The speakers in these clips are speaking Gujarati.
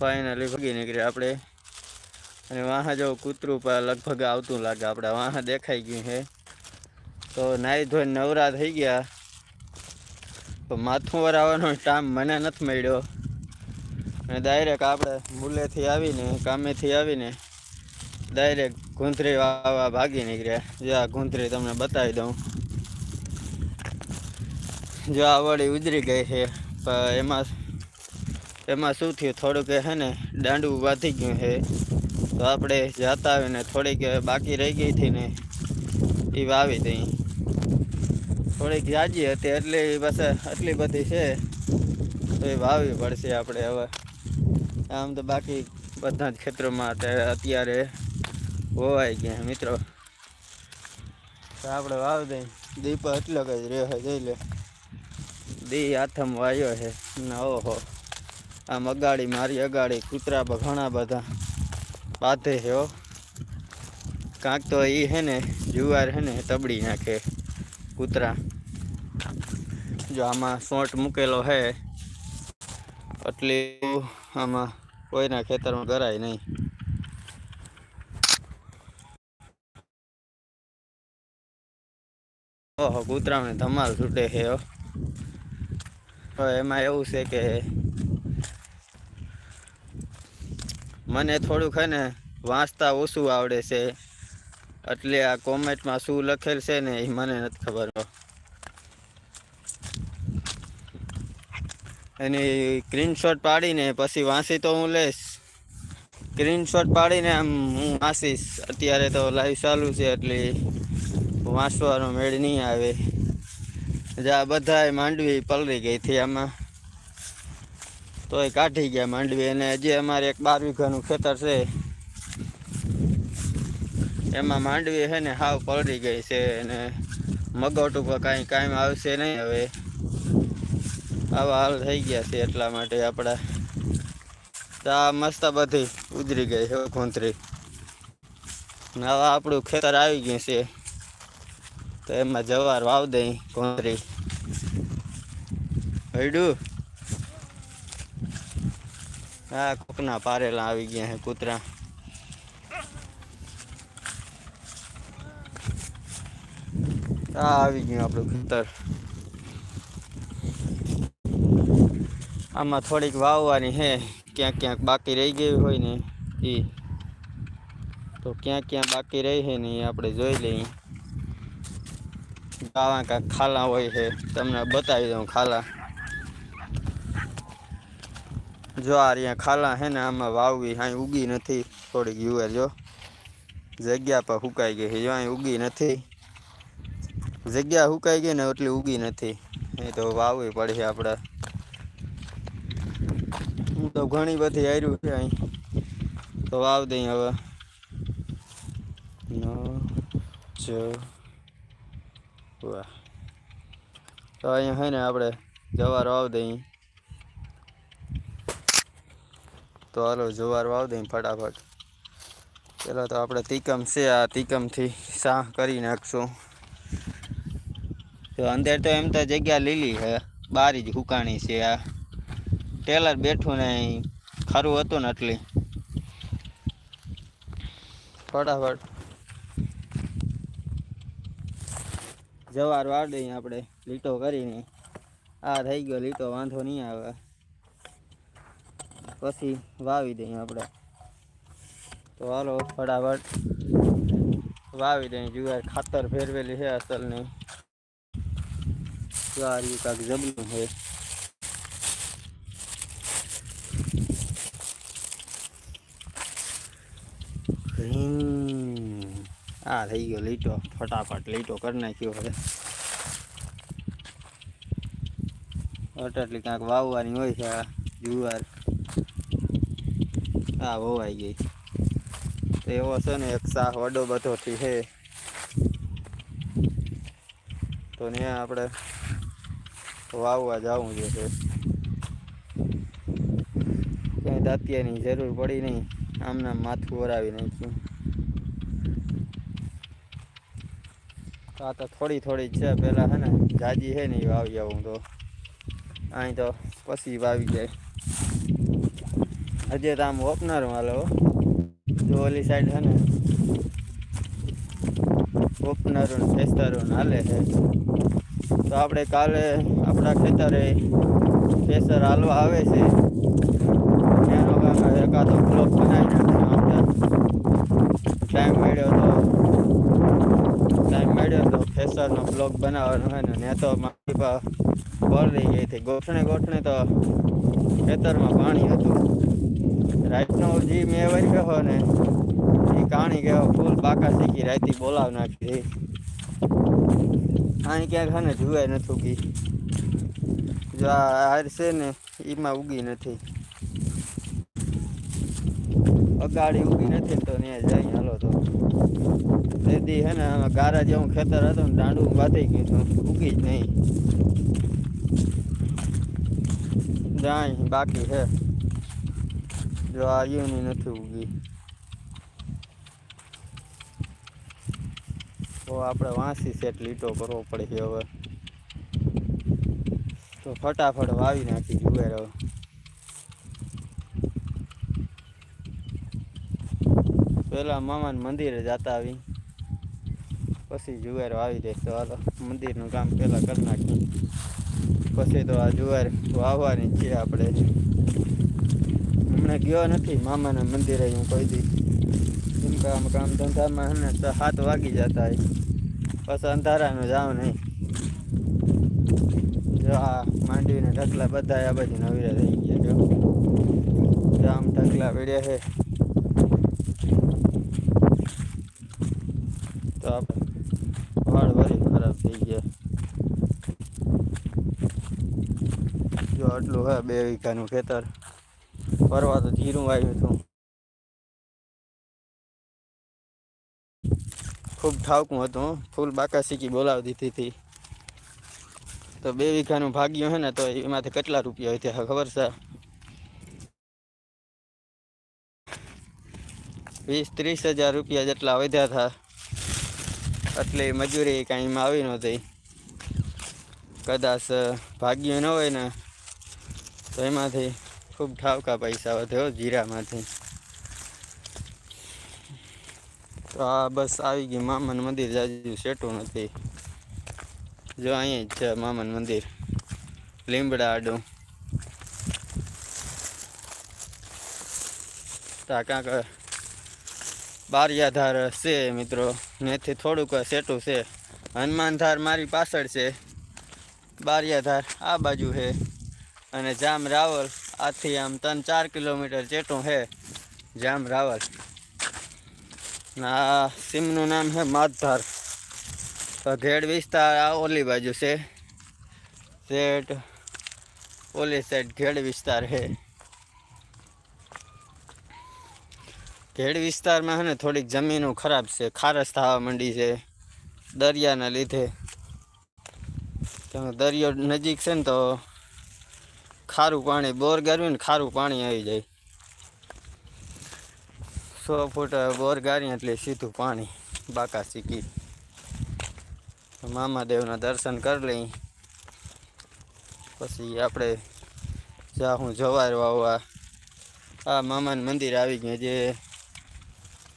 ફાઇનલી ભગી નીકળ્યા આપણે. અને વાહ જો કૂતરું પર લગભગ આવતું લાગે, આપણે વાહ દેખાઈ ગયું છે. તો નાહી ધોઈને નવરા થઈ ગયા. તો માથું વરાવવાનો ટાઈમ મને નથી મળ્યો. અને ડાયરેક્ટ આપણે મુલેથી આવીને, કામેથી આવીને ડાયરેક્ટ ગુંથરી વાવા ભાગી નીકળ્યા. જો આ ગુંથરી તમને બતાવી દઉં. જો આ વળી ઉજરી ગઈ છે, પણ એમાં એમાં શું થયું? થોડુંક હે ને, દાંડું વાધી ગયું છે તો આપણે જાતા આવીને થોડીક બાકી રહી ગઈ હતી ને, એ વાવી દઈ. થોડીક જાજી હતી, એટલે બસ આટલી બધી છે. તો એ વાવવી પડશે આપણે હવે. આમ તો બાકી બધા જ ખેતરોમાં અત્યારે અત્યારે વવાઈ ગયા છે મિત્રો. તો આપણે વાવી દઈ. દીપ એટલો જ રહે જઈ લે. દી હાથમાં વાયો છે. ના ઓહો. આમ અગાડી, મારી અગાડી, કૂતરા ઘણા બધા બાંધે છે કાંક તો એ હે ને, જુવાર હે ને, તબડી નાખે કૂતરા. જો આમાં સોંટ મૂકેલો હે એટલી આમાં કોઈના ખેતરમાં કરાય નહીં. ઓહો કૂતરાને ધમાલ છૂટે છે હવે એમાં એવું છે કે મને થોડુંક હે ને વાંચતા ઓછું આવડે છે. એટલે આ કોમેન્ટમાં શું લખેલ છે ને એ મને નથી ખબર. એની સ્ક્રીનશોટ પાડીને પછી વાંચી તો હું લઈશ. સ્ક્રીનશોટ પાડીને આમ હું વાંચીશ. અત્યારે તો લાઈવ ચાલુ છે એટલે વાંચવાનો મેળ નહીં આવે. જ્યાં બધા માંડવી પલરી ગઈ હતી આમાં. તોય કાઢી ગયા માંડવી અને હજી અમારે એક બાર વીઘાનું ખેતર છે. એમાં માંડવી છે ને હાવ પલળી ગઈ છે અને મગોટ ઉપર કાંઈ કાંઈ આવશે નહીં હવે. આવા હાલ થઈ ગયા છે એટલા માટે આપણા આ મસ્ત બધી ઉજરી ગઈ છે ખોંતરી હવે આપણું ખેતર આવી ગયું છે. તો એમાં જવાર વાવ દઈ ખોંતરી હૈડું? હા, કોકના પારેલા આવી ગયા છે કૂતરા. આ આવી ગયું આપણું ખેતર. આમાં થોડીક વાવવાની છે ક્યાંક ક્યાંક બાકી રહી ગઈ હોય ને એ. તો ક્યાં ક્યાં બાકી રહી છે ને એ આપણે જોઈ લઈએ. ગાવા કાંક ખાલા હોય છે તમને બતાવી દઉં ખાલા. જો આ અહીંયા ખાલા છે ને, આમાં વાવવી અહીં ઉગી નથી. થોડીક યુવે જો. જગ્યા પર સુકાઈ ગઈ છે જો અહીં ઉગી નથી. જગ્યા સુકાઈ ગઈ ને એટલી ઉગી નથી. એ તો વાવવી પડશે આપણે હું તો ઘણી બધી આવ્યું છે અહીં તો વાવ દઈ હવે. વાહ તો અહીંયા છે ને આપણે જવાર વાવ દઈ. તો હાલો, જુવાર વાવ દઈ ફટાફટ. પેલા તો આપણે તીકમ છે, આ તીકમથી શાહ કરી નાખશું. તો અંદર તો એમ તો જગ્યા લીલી છે, બારી જ હુકાણી છે આ. ટેલર બેઠું ને ખરું હતું ને એટલી ફટાફટ. જવાર વાળ આપણે, લીટો કરીને. આ થઈ ગયો, લીટો વાંધો નહીં આવે. પછી વાવી દઈએ આપણે. તો હાલો, ફટાફટ વાવી દઈએ. જુવાર ખાતર ફેરવેલી છે અસલની. જુવારી કાંક જબલું છે. આ થઈ ગયો લીટો. ફટાફટ લીટો કરી નાખ્યો હવે. અટલી કાંક વાવવાની હોય છે જુવાર. હા વોવાઈ ગઈ. તો એવો છે ને એક શાહ વડો બધોથી છે તો ને આપણે વાવવા જવું છે ક્યાંય દાંતિયાની જરૂર પડી નહીં આમના માથું વરાવી નાખ્યું. આ તો થોડી થોડી છે. પેલા છે ને જાજી છે ને વાવી આવું તો. અહીં તો પછી વાવી જાય. હજી તો આમ ઓપનર માલો જો ઓલી સાઈડ છે ને. ઓપનર ફેસ્તરો હાલે છે. તો આપણે કાલે આપણા ખેતરે ફેસર હાલવા આવે છે. એનો એકાદો બ્લોક બનાવી નાખશું ટાઈમ મળ્યો તો ટાઈમ મળ્યો તો ફેસરનો બ્લોક બનાવવાનો હોય ને. ત્યાં તો મારી પા બોલ રહી ગઈ હતી. ગોઠણે ગોઠણે તો ખેતરમાં પાણી હતું. રાતનો જે મેં કહો ને, એ કાણી ગયો ફૂલ બાકા શીખી રાતી બોલાવ નાખી અહીં ક્યાંક છે ને જુએ નથી ઉગી. જો હાર છે ને, એમાં ઉગી નથી. અગાડી ઉગી નથી તો ત્યાં જઈ હાલો તો. તેથી હે ને, આમાં ગારા જેવું ખેતર હતું ને, દાંડું બાંધી ગયું હતું, ઉગી જ નહીં. જાય, બાકી છે જો આ યુની નથી ઉગી તો આપણે વાંસી સેટ લીટો કરવો પડે છે હવે. તો ફટાફટ વાવી નાખી જુએ હવે. પેલા મામાને મંદિરે જતા આવી. પછી જુવાર વાવી દે, તો હાલો. મંદિરનું કામ પેલા કરી નાખીએ. પછી તો આ જુવાર વાવવાની છે આપણે. હમણાં ગયો નથી, મામાના મંદિરે હું કહી દી કેમ કે આમ કામ ધંધામાં હે ને તો સાત વાગી જતા હોય પછી અંધારાનું જાવ નહીં. જો આ માંડવીને ઢકલા બધા આ બાજુ નવીરા થઈ ગયા જો. આમ ઢકલા વેડ્યા છે તો આપણે વાળ વળી ખરાબ થઈ ગયા. જો આટલું હે બે વીઘાનું ખેતર. ફરવા તો જીરું આવ્યું હતું. ખૂબ ઠાવકું હતું ફૂલ બાકા શીખી બોલાવી દીધી હતી. તો બે વીઘાનું ભાગ્યું હે ને, તો એમાંથી કેટલા રૂપિયા હોય ત્યાં, ખબર છે? વીસ ત્રીસ હજાર રૂપિયા જેટલા વધ્યા હતા. એટલે મજૂરી કાંઈ એમાં આવી નહોતી કદાચ ભાગ્યું ન હોય ને, તો એમાંથી ખૂબ ઠાવકા પૈસા વધ્યો જીરામાંથી. તો આ બસ આવી ગઈ મામન મંદિર, જાજુ સેટું નથી. જો અહીંયા જ છે મામન મંદિર લીમડા આડું તા કાંક બારિયાધાર છે મિત્રો મેંથી થોડુંક સેટું છે. હનુમાનધાર મારી પાછળ છે. બારિયાધાર આ બાજુ છે. અને જામ રાવલ આથી આમ ત્રણ ચાર કિલોમીટર જેટું છે જામ રાવલ. આ સીમનું નામ છે માધધાર. તો ઘેડ વિસ્તાર આ ઓલી બાજુ છે. સેટ ઓલી સાઈડ ઘેડ વિસ્તાર છે ઘેડ વિસ્તારમાં છે ને થોડીક જમીનો ખરાબ છે. ખારસ થવા માંડી છે દરિયાના લીધે. દરિયો નજીક છે ને તો ખારું પાણી, બોર ગાર્યું ને ખારું પાણી આવી જાય. સો ફૂટ બોર ગારી એટલે સીધું પાણી, બાકા શીખી મામાદેવના દર્શન કરી લઈ. પછી આપણે જા હું જવાર વાવવા આ મામાનું મંદિર આવી ગયું જે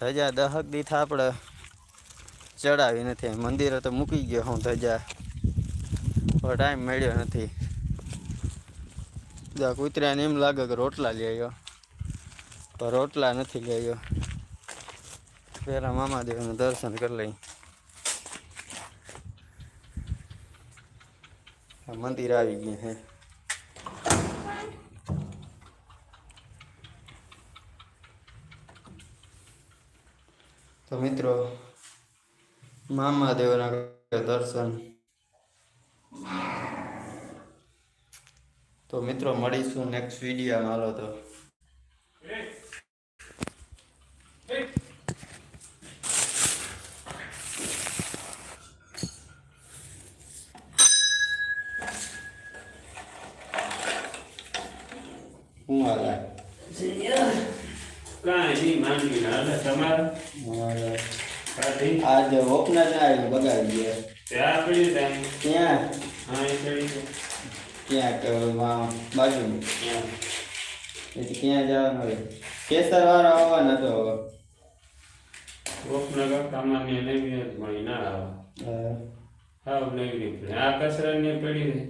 ધજા દહક દીઠ આપણે. ચડાવી નથી. મંદિરે તો મૂકી ગયો હું ધજા. પણ ટાઈમ મળ્યો નથી. જા, કૂતરાને એમ લાગે કે રોટલા લઈ આવ્યો. પણ રોટલા નથી લઈ આવ્યો. પહેલાં મામાદેવનું દર્શન કરી લઈ. મંદિર આવી ગયું હે તો મિત્રો, મામાદેવના દર્શન. તો મિત્રો મળીશું નેક્સ્ટ વિડીયોમાં. હાલો તો. હું હાલે? કાંઈ નહીં માંડવી ના હાલે. તમારે? આજે? ઓપનર ના આવ્યું બગાડી ગયા ત્યાં પડી ત્યાં હા એ ચડી છે ક્યાંક બાજુ એટલે ક્યાં જવાનું હોય? કેસર વાળો આવવાનો હતો હવે. કાકામાં ને નવી ના આવે. હા. નવી આ પડી રહે.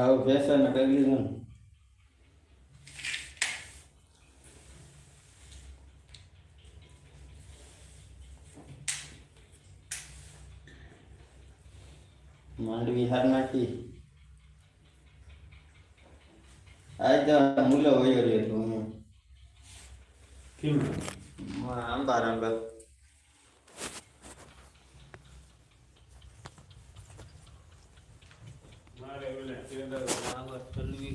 આવું કેસર ને કરી દીધું માંડવી હાર નાખી. આજ મુલો વયો રહ્યો તો હું. કેમ? આંબા રાંબા મારે ઓલા કેન્દ્ર આવા કરવી